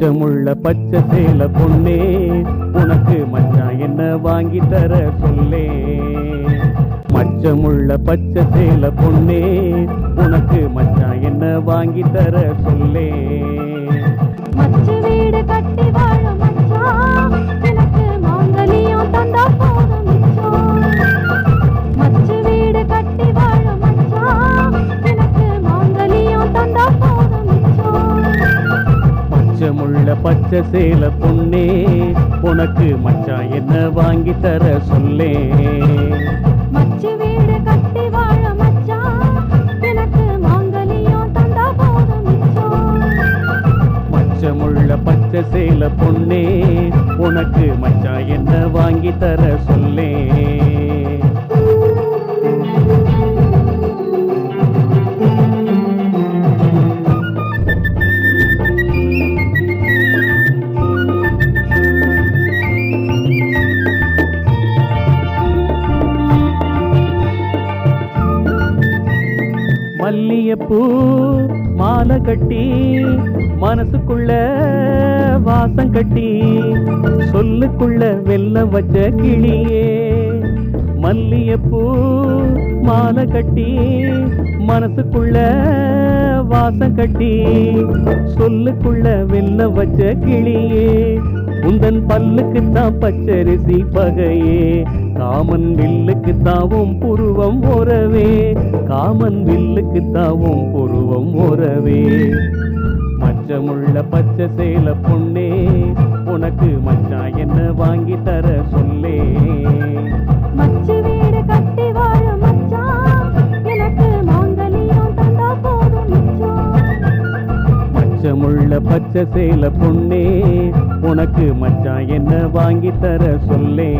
மச்சமுள்ள பச்சை சேல பொண்ணே உனக்கு மச்சான் என்ன வாங்கி தர சொல்லே? மச்சமுள்ள பச்சை சேல பொண்ணே உனக்கு மச்சான் என்ன வாங்கி தர சொல்லே? மச்சமுள்ள பச்சை சேல பொண்ணே உனக்கு மச்சான் என்ன வாங்கி தர சொல்லே? மச்சமுள்ள பச்சை சேல பொண்ணே உனக்கு மச்சான் என்ன வாங்கி தர சொல்லே? பூ மாலை கட்டி மனசுக்குள்ள வாசம் கட்டி சொல்லுக்குள்ள வெல்ல வச்ச கிளியே. மல்லியப்பூ மாலை கட்டி மனசுக்குள்ள வாசம் கட்டி சொல்லுக்குள்ள வெல்ல வச்ச கிளியே. உந்தன் பல்லுக்கு தான் பச்சரிசி பகையே. காமன் வில்லுக்கு தாவும் புருவம் ஒரவே காமன் வில்லுக்கு தாவும் புருவம் ஒரவே மச்சமுள்ள பச்சை சேல பொண்ணே உனக்கு மச்சான் என்ன வாங்கி தர சொல்லே. மச்சு மச்சமுள்ள பச்சை சேல பொண்ணே உனக்கு மச்சான் என்ன வாங்கி தர சொல்லே.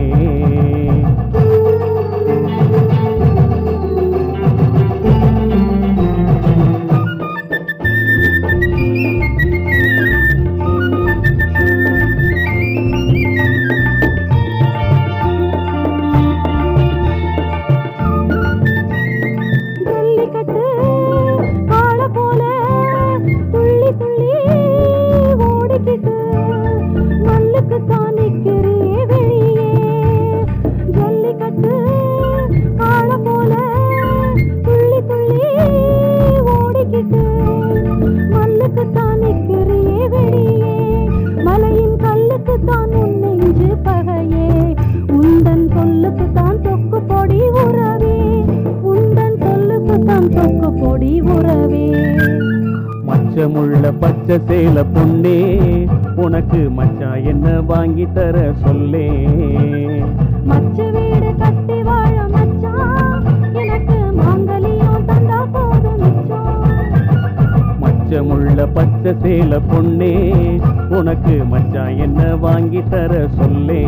மச்சமுள்ள பச்சை சேல பொண்ணே உனக்கு மச்சான் என்ன வாங்கி தர சொல்லே? மச்சு மச்சமுள்ள பச்சை சேல பொண்ணே உனக்கு மச்சான் என்ன வாங்கி தர சொல்லே?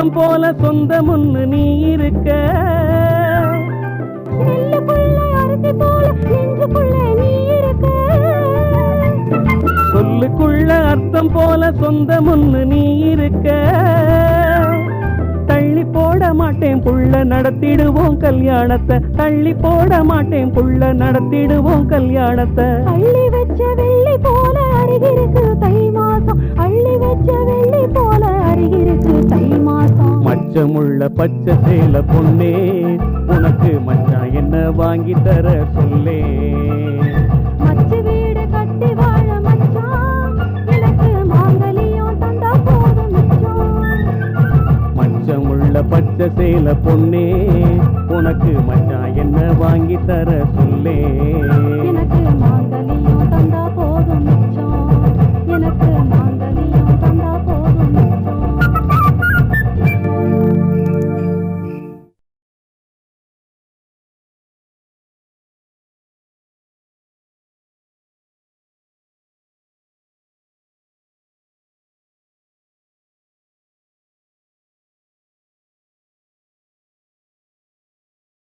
அர்த்தம் போல போல நெஞ்சுக்குள்ள நீ இருக்க. சொல்லுக்குள்ள அர்த்தம் போல சொந்தமுன்னு நீ இருக்க. தள்ளி போட மாட்டேன் புள்ள நடத்திடுவோம் கல்யாணத்தை. தள்ளி போட மாட்டேன் புள்ள நடத்திடுவோம் கல்யாணத்தை. அள்ளி வச்ச வெள்ளி போல அருகிருக்கு தை மாசம் அள்ளி வச்ச வெள்ளி போல அருகிருக்கு தை அச்சமுள்ள பச்சை சேல பொண்ணே உனக்கு மச்சான் என்ன வாங்கி தர சொல்லே? மச்சமுள்ள பச்சை சேல பொண்ணே உனக்கு மச்சான் என்ன வாங்கி தர சொல்லே? எனக்கு மாங்கலியம் தந்தா போதும்